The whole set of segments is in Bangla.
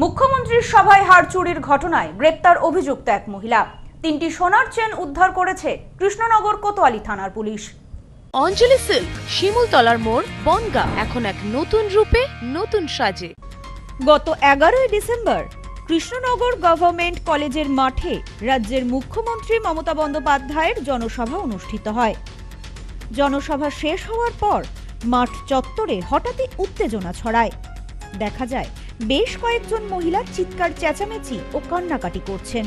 মুখ্যমন্ত্রীর সভায় হার চুরির ঘটনায় গ্রেপ্তার অভিযুক্ত এক মহিলা। তিনটি সোনার চেন উদ্ধার করেছে কৃষ্ণনগর কোতোয়ালি থানার পুলিশ। অঞ্জলি সিল্ক শিমুলতলার মোড় বনগা এখন এক নতুন রূপে নতুন সাজে। গত এগারোই ডিসেম্বর কৃষ্ণনগর গভর্নমেন্ট কলেজের মাঠে রাজ্যের মুখ্যমন্ত্রী মমতা বন্দ্যোপাধ্যায়ের জনসভা অনুষ্ঠিত হয়। জনসভা শেষ হওয়ার পর মাঠ চত্বরে হঠাৎই উত্তেজনা ছড়ায়। দেখা যায় বেশ কয়েকজন মহিলা চিৎকার, চেঁচামেচি ও কান্নাকাটি করছেন।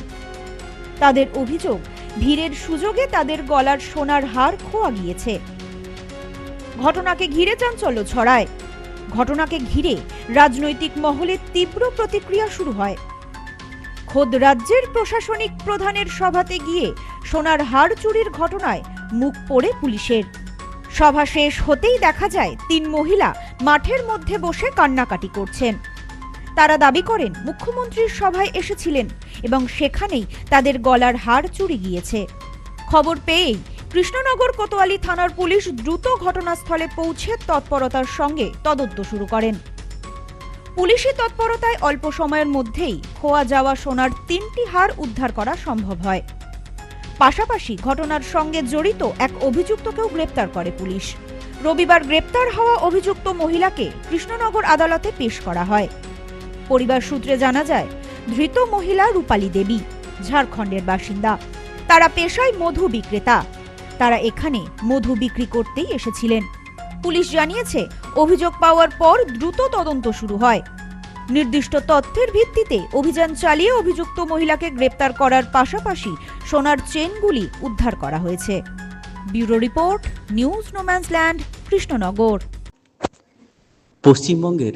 তাদের অভিযোগ, ভিড়ের সুযোগে তাদের গলার সোনার হার খোয়া গিয়েছে। ঘটনাকে ঘিরে চাঞ্চল্য ছড়ায়। ঘটনাকে ঘিরে রাজনৈতিক মহলে তীব্র প্রতিক্রিয়া শুরু হয়। খোদ রাজ্যের প্রশাসনিক প্রধানের সভাতে গিয়ে সোনার হার চুরির ঘটনায় মুখ পড়ে পুলিশের। সভা শেষ হতেই দেখা যায়, তিন মহিলা মাঠের মধ্যে বসে কান্নাকাটি করছেন। তারা দাবি করেন মুখ্যমন্ত্রীর সভায় এসেছিলেন এবং সেখানেই তাদের গলার হার চুরি গিয়েছে। খবর পেয়েই কৃষ্ণনগর কোতোয়ালি থানার পুলিশ দ্রুত ঘটনাস্থলে পৌঁছে তৎপরতার সঙ্গে তদন্ত শুরু করেন। পুলিশি তৎপরতায় অল্প সময়ের মধ্যেই খোয়া যাওয়া সোনার তিনটি হার উদ্ধার করা সম্ভব হয়। পাশাপাশি ঘটনার সঙ্গে জড়িত এক অভিযুক্তকেও গ্রেপ্তার করে পুলিশ। রবিবার গ্রেপ্তার হওয়া অভিযুক্ত মহিলাকে কৃষ্ণনগর আদালতে পেশ করা হয়। পরিবার সূত্রে জানা যায়, ধৃত মহিলা রূপালী দেবী, ঝাড়খণ্ডের বাসিন্দা। তারা পেশায় মধু বিক্রেতা। তারা এখানে মধু বিক্রি করতেই এসেছিলেন। পুলিশ জানিয়েছে, অভিযোগ পাওয়ার পর দ্রুত তদন্ত শুরু হয়। নির্দিষ্ট তথ্যের ভিত্তিতে অভিযান চালিয়ে অভিযুক্ত মহিলাকে গ্রেপ্তার করার পাশাপাশি সোনার চেনগুলি উদ্ধার করা হয়েছে। Bureau report, news no man's land, Krishnanagar. পশ্চিমবঙ্গের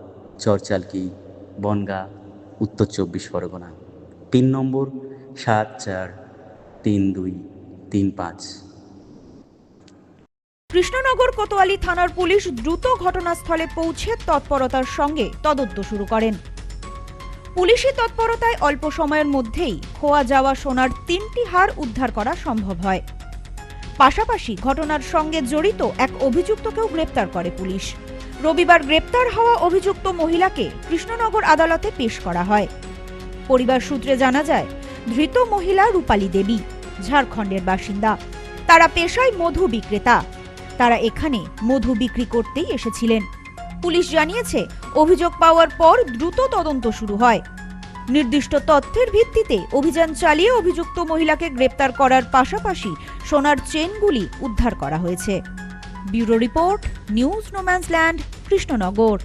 চরচালকি বনগা, উত্তর চব্বিশ পরগনা। পিন নম্বর, সাত চার, তিন দুই, তিন পাঁচ। কৃষ্ণনগর কোতোয়ালি থানার পুলিশ দ্রুত ঘটনাস্থলে পৌঁছে তৎপরতার সঙ্গে তদন্ত শুরু করেন। পুলিশি তৎপরতায় অল্প সময়ের মধ্যেই খোয়া যাওয়া সোনার তিনটি হার উদ্ধার করা সম্ভব হয়। পাশাপাশি ঘটনার সঙ্গে জড়িত এক অভিযুক্তকেও গ্রেপ্তার করে পুলিশ। রবিবার গ্রেপ্তার হওয়া অভিযুক্ত মহিলাকে কৃষ্ণনগর আদালতে পেশ করা হয়। পরিবার সূত্রে জানা যায়, ধৃত মহিলা রূপালী দেবী, ঝাড়খণ্ডের বাসিন্দা। তারা পেশায় মধু বিক্রেতা। তারা এখানে মধু বিক্রি করতেই এসেছিলেন। পুলিশ জানিয়েছে, অভিযোগ পাওয়ার পর দ্রুত তদন্ত শুরু হয়। নির্দিষ্ট তথ্যের ভিত্তিতে অভিযান চালিয়ে অভিযুক্ত মহিলাকে গ্রেপ্তার করার পাশাপাশি সোনার চেনগুলি উদ্ধার করা হয়েছে। Bureau report news no man's land Krishnanagar.